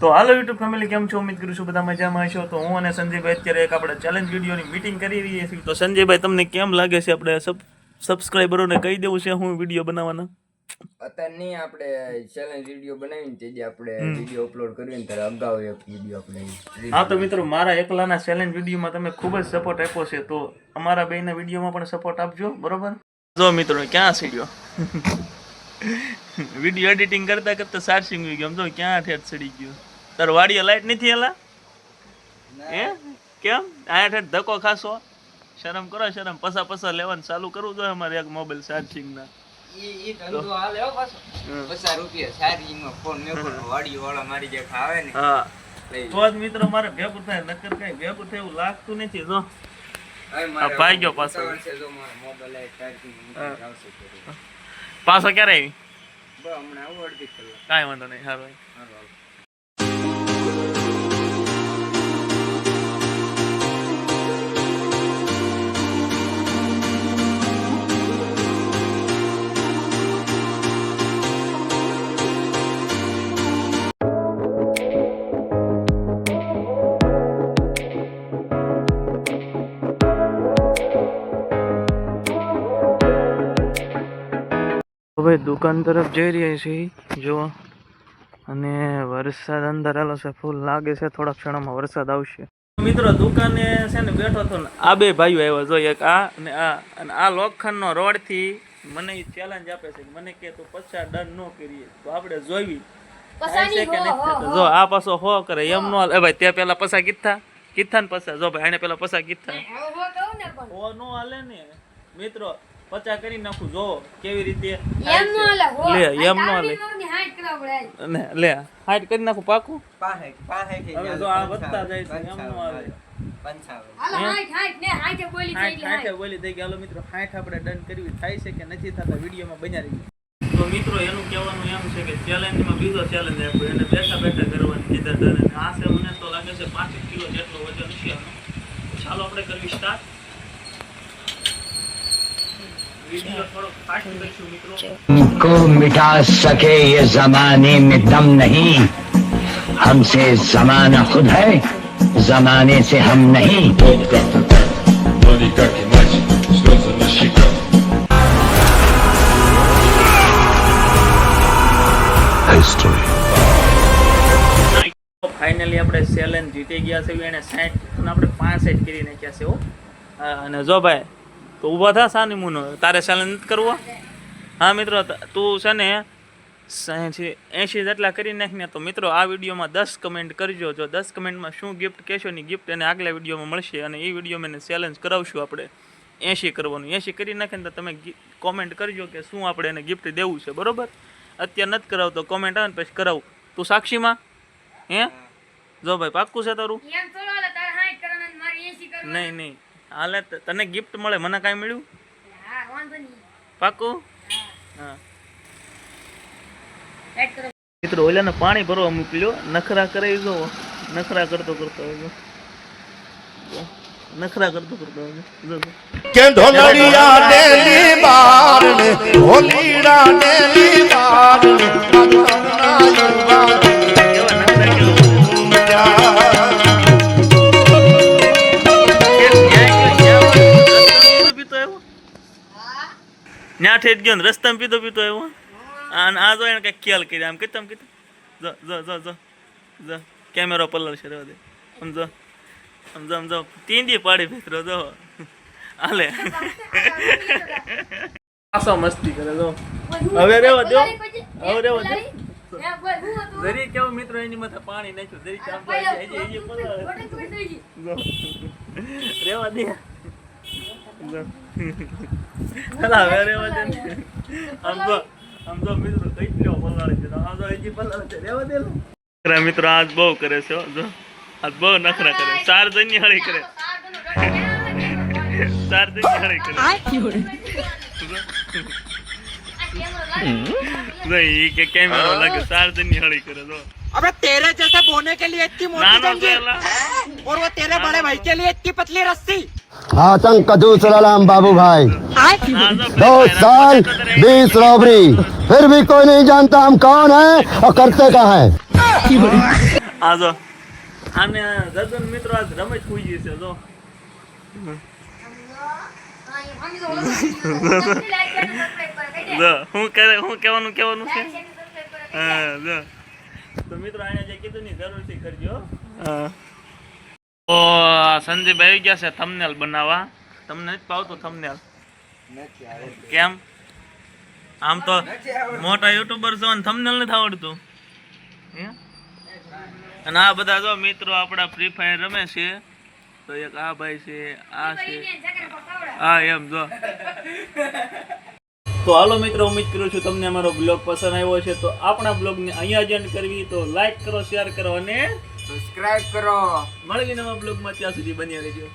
તો હાલો YouTube family કેમ છો? ઉમ્મીદ કરું છું બધા મજામાં છો. તો હું અને સંજયભાઈ અત્યારે એક આપણે ચેલેન્જ વિડીયોની મીટિંગ કરી રહીએ છીએ. તો સંજયભાઈ તમને કેમ લાગે છે આપણે સબ સબસ્ક્રાઈબરોને કહી દેવું છે હું વીડિયો બનાવવાના? અત્યારે નહીં આપણે ચેલેન્જ વીડિયો બનાવીને તે જે આપણે વીડિયો અપલોડ કર્યો ને ત્યારે અગાઉ એક વીડિયો આપણે હા તો મિત્રો મારા એકલાના ચેલેન્જ વિડીયોમાં તમે ખૂબ જ સપોર્ટ આપ્યો છે. તો અમારા બેના વિડીયોમાં પણ સપોર્ટ આપજો બરોબર? જો મિત્રો ક્યાં સીડ્યો વીડિયો એડિટિંગ કરતા કરતા ચાર્જિંગ ગયો. સમજો ક્યાં ઠેઠ સડી ગયો. તાર વાડીએ લાઈટ નથી એલા હે? કેમ? આ ઠેઠ ધક્કો ખાસો? શરમ કરો શરમ. પસા પસા લેવાનું ચાલુ કરવું જોઈએ અમારે એક મોબાઈલ ચાર્જિંગ ના મિત્રો મારે ભેગું થાય નક્કર કઈ ભેગું થાય એવું લાગતું નથી. જો. ભાઈ ગયો પાછો. મોબાઈલ પાછો ક્યારે આવી? કાંઈ વાંધો નહીં સારું હવે દુકાન તરફ જઈ રહ્યા છીએ. જો અને વરસાદ અંદર આલો છે ફૂલ લાગે છે થોડા ક્ષણોમાં વરસાદ આવશે. મિત્રો દુકાને છે ને બેઠો હતો ને આ બે ભાઈઓ આવ્યા. જો એક આ અને આ. અને આ લોખંડનો રોડથી મને મને ચેલેન્જ આપે છે કે મને કે તું પછા ડન ન કરીએ. તો આપણે જોઈવી? જો આ પાછો હો કરે એમ નો એ ભાઈ તે પેલા પસા કીધા કીધા ને પસા જો ભાઈ એને પેલા પસા કીધા હો નો હાલે ને. મિત્રો પચા કરી નાખું જો કેવી રીતે. લે એમ નો ને લે હાઈટ કરી નાખું પાકું. થી હવે જો આ વધતા જાય છે એમ નો કે હાલો. મિત્રો આપણે ડન કરવી થાય છે કે નથી થતા વિડીયોમાં બન્યા રહી તો મિત્રો એનું કહેવાનું એમ છે કે ચેલેન્જમાં બીજો ચેલેન્જ આપ્યો એને બેઠા બેઠા કરવાની કીધા આ છે મને તો લાગે છે પાંચ કિલો જેટલો વજન છે ચાલો આપણે કરવી સ્ટાર્ટ વીડિયો થોડો ફાસ્ટ કરીશું મિત્રો को मिटा सके ये जमाने में दम नहीं। हमसे जमाना खुद है जमाने से हम ફાઇનલી આપણે સેલેન જીતી ગયા છે એને સાઠ આપણે પાંસઠ કરી નાખ્યા છે અને જો ભાઈ તો ઊભા થા સાની મુનો. તારે ચેલેન્જ કરવો? હા મિત્રો તું છે ને સાઠી એંશી જેટલા કરી નાખીને તો મિત્રો આ વિડીયોમાં દસ કમેન્ટ કરજો. જો દસ કમેન્ટમાં શું ગિફ્ટ કહેશો ને ગિફ્ટ એને આગલા વિડીયોમાં મળશે અને એ વીડિયો મેં ચેલેન્જ કરાવશું આપણે. એંશી કરવાનું. એંશી કરી નાખે ને તો તમે કોમેન્ટ કરજો કે શું આપણે એને ગિફ્ટ દેવું છે. બરાબર? અત્યારે નથી કરાવતો. કોમેન્ટ આવે ને પછી કરાવું. તું સાક્ષીમાં? હે? જો ભાઈ પાક્કું છે તારું? નહીં નહીં. હાલે તને ગિફ્ટ મળે મને કાંઈ મળ્યું? પાકું? હા. મિત્રો ઓલાને પાણી ભરવા મોકલ્યો નખરા કરે જો નખરા કરતો કરતો હોય નખરા કરતો કરતો હોય. કે ઢોલડિયા ડેલી બારણે ઢોલીડા ડેલી ન્યા ઠેઠ ગયો ને, રસ્તામાં પીતો પીતો આવ્યો. અને આ જો એને કંઈક ખ્યાલ કરી, આમ કીધું આમ કીધું. જો જો જો જો જો, કેમેરો પલર છે, રહેવા દે. આમ જો આમ જો આમ જો તીંડી પાડી મિત્રો જો. હાલે. આસો મસ્તી કરે, જો. હવે રેવા દો હવે રેવા દો જરી કેવું મિત્રો, એની માથે પાણી નાખ્યું જરી કામ. રેવા દે જો. હાલા, હવે રેવા દે ને. આમ જો આમ જો મિત્રો કેટલો પલાળે છે આમ જો હજી પલાળે છે રેવા દે ને. નખરા મિત્રો આજ બહુ કરે છે હો, જો આજ બહુ નખરા કરે ચાર જણની હળી કરે ચાર જણની હળી કરે જો ઈ કે કેમેરો લાગે ચાર જણની હળી કરે જો अबे तेरे जैसे बोने के लिए इतनी मोटी નાનો जंजीर પેલા और वो तेरे बड़े भाई के लिए इतनी पतली रस्सी आतंक कदूसलाम बाबू भाई આ જો दो ભાઈ, साल પોતે તો રહી. बीस रॉबरी फिर भी कोई नहीं जानता हम कौन है और करते कहाँ हैं આ જો આને ગગન મિત્રો આજ રમેશ પૂજી છે જો જો હું કરે હું કહેવાનું કહેવાનું છે હા જો તો મિત્રો આને જે કીધું ને જરૂરથી કરજો હા સંજયભાઈ આવી ગયા છે થમનેલ બનાવવા. તમને નથી પાવતું થમનેલ કેમ? આમ તો મોટા યુટ્યુબર છો ને થમનેલ નથી આવડતું. અને આ બધા જો મિત્રો આપણા ફ્રી ફાયર રમે છે. તો એક આ ભાઈ છે, આ છે. હા, એમ જો. તો હાલો મિત્રો ઉમ્મીદ કરું છું. તમને અમારો બ્લોગ પસંદ આવ્યો છે તો આપણા બ્લોગને અહીંયા જ end કરવી. તો લાઈક કરો શેર કરો અને સબસ્ક્રાઇબ કરો. મળવી નવા બ્લોગમાં ત્યાં સુધી બન્યા રહેજો.